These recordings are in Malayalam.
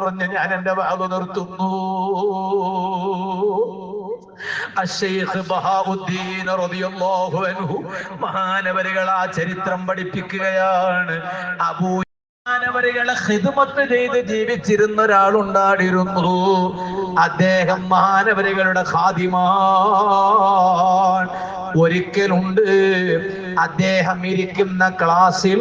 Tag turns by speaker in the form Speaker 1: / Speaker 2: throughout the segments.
Speaker 1: പറഞ്ഞ് ഞാൻ എന്റെ വാവ് നിർത്തുന്നു മഹാനവരുകൾ ആ ചരിത്രം പഠിപ്പിക്കുകയാണ്. അബൂ ചെയ്ത് ജീവിച്ചിരുന്ന ഒരാളുണ്ടായിരുന്നു. അദ്ദേഹം മഹാനവരുകളുടെ ഖാദിമാൻ. ഒരിക്കലുണ്ട് അദ്ദേഹം ഇരിക്കുന്ന ക്ലാസ്സിൽ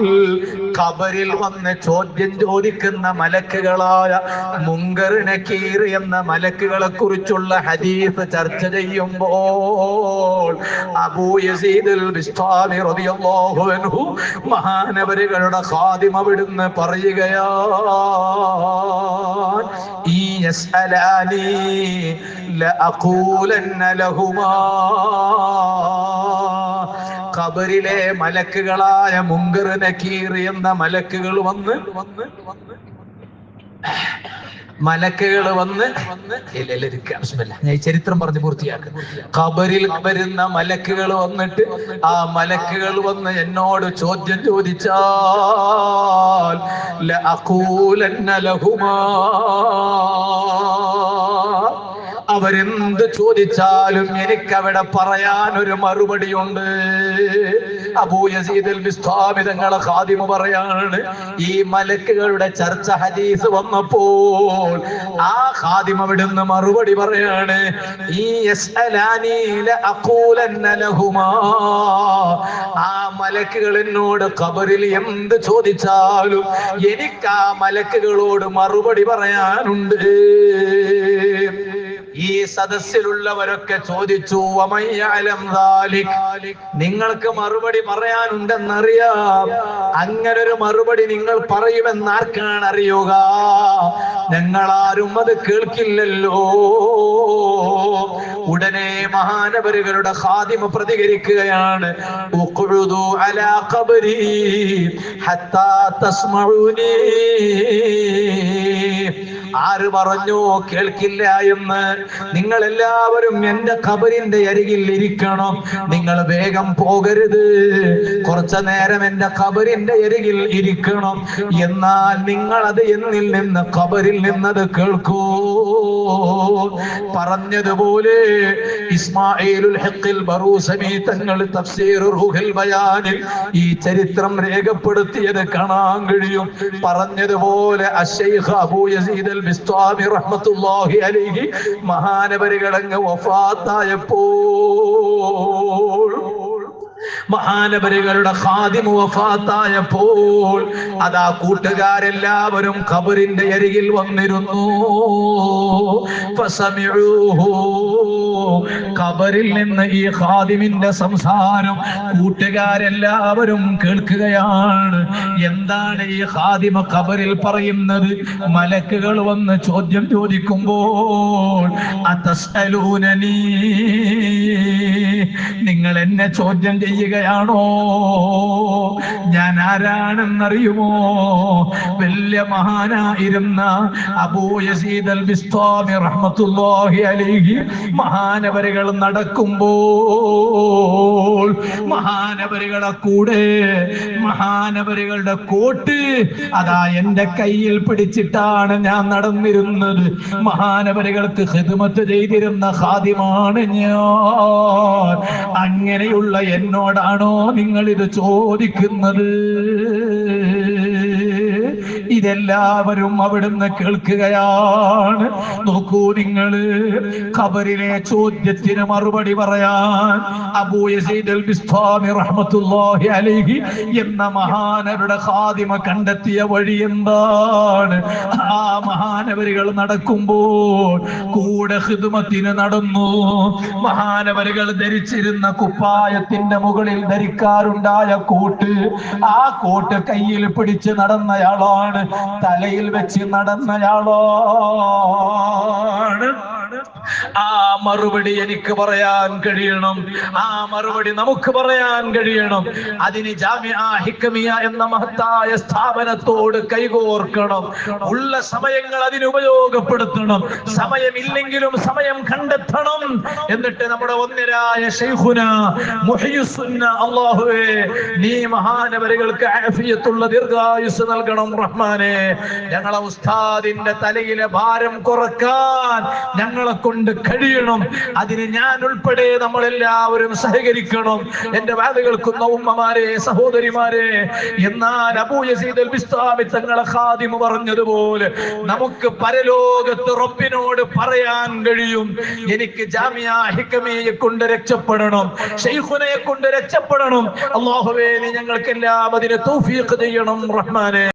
Speaker 1: ഖബറിൽ വന്ന് ചോദ്യം ചോദിക്കുന്ന മലക്കുകളായ മുങ്കർ നക്കീർ എന്ന മലക്കുകളെ കുറിച്ചുള്ള ഹദീസ് ചർച്ച ചെയ്യുമ്പോൾ മഹാനവരുകളുടെ ഖാദിം വിടുന്ന് പറയുകയാ ഈ ലഹുമാ ഖബറിലെ മലക്കുകളായ മുങ്കർ നക്കീർ എന്ന മലക്കുകൾ വന്ന് വന്ന് വന്ന് മലക്കുകൾ വന്ന് ഞാൻ ചരിത്രം പറഞ്ഞ് പൂർത്തിയാക്കും. ഖബറിൽ വരുന്ന മലക്കുകൾ വന്നിട്ട് ആ മലക്കുകൾ വന്ന് എന്നോട് ചോദ്യം ചോദിച്ചാൽ ലഹുമാ അവരെന്ത് ചോദിച്ചാലും എനിക്കവിടെ പറയാൻ ഒരു മറുപടിയുണ്ട്. അബൂ യസീദുൽ ബിസ്താമി തങ്ങളെ ഖാദിമ പറയാണ് ഈ മലക്കുകളുടെ ചർച്ച ഹദീസ് വന്നപ്പോൾ ആ ഖാദിമ അവിടുന്ന് മറുപടി പറയാണ് ഈ ആ മലക്കുകൾ എന്നോട് കബറിൽ എന്ത് ചോദിച്ചാലും എനിക്ക് ആ മലക്കുകളോട് മറുപടി പറയാനുണ്ട്. ഈ സദസ്സിലുള്ളവരൊക്കെ ചോദിച്ചു? നിങ്ങൾക്ക് മറുപടി പറയാനുണ്ടെന്നറിയാം. അങ്ങനെ ഒരു മറുപടി നിങ്ങൾ പറയുമെന്ന് ആർക്കാണ് അറിയുക ഞങ്ങളാരും അത് കേൾക്കില്ലല്ലോ. ഉടനെ മഹാനവരുകളുടെ ഹാദിമ പ്രതികരിക്കുകയാണ്. അലാ ഖബരി ഹത്താ തസ്മഊനി ആര് പറഞ്ഞു? കേൾക്കില്ല എന്ന്. നിങ്ങൾ എല്ലാവരും എന്റെ ഖബറിന്റെ അരികിൽ ഇരിക്കണം. നിങ്ങൾ വേഗം പോകരുത്. കുറച്ചു നേരം എന്റെ ഖബറിന്റെ അരികിൽ ഇരിക്കണം. എന്നാൽ നിങ്ങൾ അത് എന്നിൽ നിന്ന് ഖബറിൽ നിന്നത് കേൾക്കൂ. പറഞ്ഞതുപോലെ ഇസ്മായിലുൽ ഹഖിൽ ബറൂസമി തങ്ങൾ തഫ്സീർ റൂഹുൽ ബയാനിൽ ഈ ചരിത്രം രേഖപ്പെടുത്തിയത് കാണാൻ കഴിയും. പറഞ്ഞതുപോലെ അശൈഖ് അബൂ യസീദ് അൽ ബിസ്താമി റഹ്മത്തുള്ളാഹി അലൈഹി മഹാനവരുകളങ്ങ് വഫാത്തായപ്പോൾ മഹാനവരുകളുടെ ഖാദിമു വഫാത്തായപ്പോൾ അതാ കൂട്ടുകാരെല്ലാവരും ഖബറിന്റെ അരികിൽ വന്നിരുന്നു. ഖബറിൽ നിന്ന് ഈ ഖാദിമിന്റെ സംസാരം കൂട്ടുകാരെല്ലാവരും കേൾക്കുകയാണ്. എന്താണ് ഈ ഖാദിമ ഖബറിൽ പറയുന്നത്? മലക്കുകൾ വന്ന് ചോദ്യം ചോദിക്കുമ്പോൾ നിങ്ങൾ എന്നെ ചോദ്യം ചെയ്യുകയാണോ? ഞാൻ ആരാണെന്നറിയുമോ വലിയ മഹാനായിരുന്ന അബൂ യസീദ് അൽ ബിസ്താമി റഹ്മത്തുള്ളാഹി അലൈഹി മഹാനവരുകൾ നടക്കുമ്പോൾ മഹാനവരുകളുടെ കൂടെ മഹാനവരുകളുടെ കോട്ട് അതാ എന്റെ കയ്യിൽ പിടിച്ചിട്ടാണ് ഞാൻ നടന്നിരുന്നത്. മഹാനവരുകൾക്ക് ഹിദ്മത്ത് ചെയ്തിരുന്ന ഖാദിമാണ് ഞാൻ. അങ്ങനെയുള്ള എന്നോടാണോ നിങ്ങൾ ഇത് ചോദിക്കുന്നത്? ഇതെല്ലാവരും അവിടുന്ന് കേൾക്കുകയാണ്. നോക്കൂ നിങ്ങൾ ഖബറിലെ ചോദ്യത്തിന് മറുപടി പറയാൻ അലൈഹി എന്ന മഹാനവരുടെ ഖാദിമ കണ്ടെത്തിയ വഴി എന്താണ്? ആ മഹാനവരുകൾ നടക്കുമ്പോൾ കൂടെ ഹിദ്മത്തിന് നടന്നു. മഹാനവരുകൾ ധരിച്ചിരുന്ന കുപ്പായത്തിന്റെ മുകളിൽ ധരിക്കാറുണ്ടായ കോട്ട് ആ കോട്ട് കയ്യിൽ പിടിച്ച് നടന്നയാളാണ് തലയിൽ വെച്ച് ആ മറുപടി എനിക്ക് പറയാൻ കഴിയണം. ആ മറുപടി നമുക്ക് പറയാൻ കഴിയണം. അതിന് ജാമ്യ ഹിക്കമിയ എന്ന മഹത്തായ സ്ഥാപനത്തോട് കൈകോർക്കണം. ഉള്ള സമയങ്ങൾ അതിന് ഉപയോഗപ്പെടുത്തണം. സമയമില്ലെങ്കിലും സമയം കണ്ടെത്തണം. എന്നിട്ട് നമ്മുടെ ഒന്നിരായ ഷെയ്ഖുന അല്ലാഹുവേ നീ മഹാനവരുകൾക്ക് ആഫിയത്തുള്ള ദീർഘായുസ് നൽകണം റഹ്മാനെ. ഞങ്ങളെ ഉസ്താദിന്റെ തലയിലെ ഭാരം കുറയ്ക്കാൻ ഞങ്ങളെ കൊണ്ട് കഴിയണം. അതിന് ഞാൻ ഉൾപ്പെടെ നമ്മളെല്ലാവരും സഹകരിക്കണം. എന്റെ വാദ കേൾക്കുന്ന ഉമ്മമാരെ സഹോദരിമാരെ എന്നാൽ അബൂയസീദൽ തങ്ങളെ ഖാദിമ പറഞ്ഞതുപോലെ നമുക്ക് പരലോകത്ത് റബ്ബിനോട് പറയാൻ കഴിയും. എനിക്ക് ജാമിയ ഹിക്കമിയെ കൊണ്ട് രക്ഷപ്പെടണം. ഷെയ്ഖുനയെ കൊണ്ട് രക്ഷപ്പെടണം. അള്ളാഹുവേ നീ ഞങ്ങൾക്കെല്ലാം അതിന് തൗഫീഖ് ചെയ്യണം റഹ്മാനെ.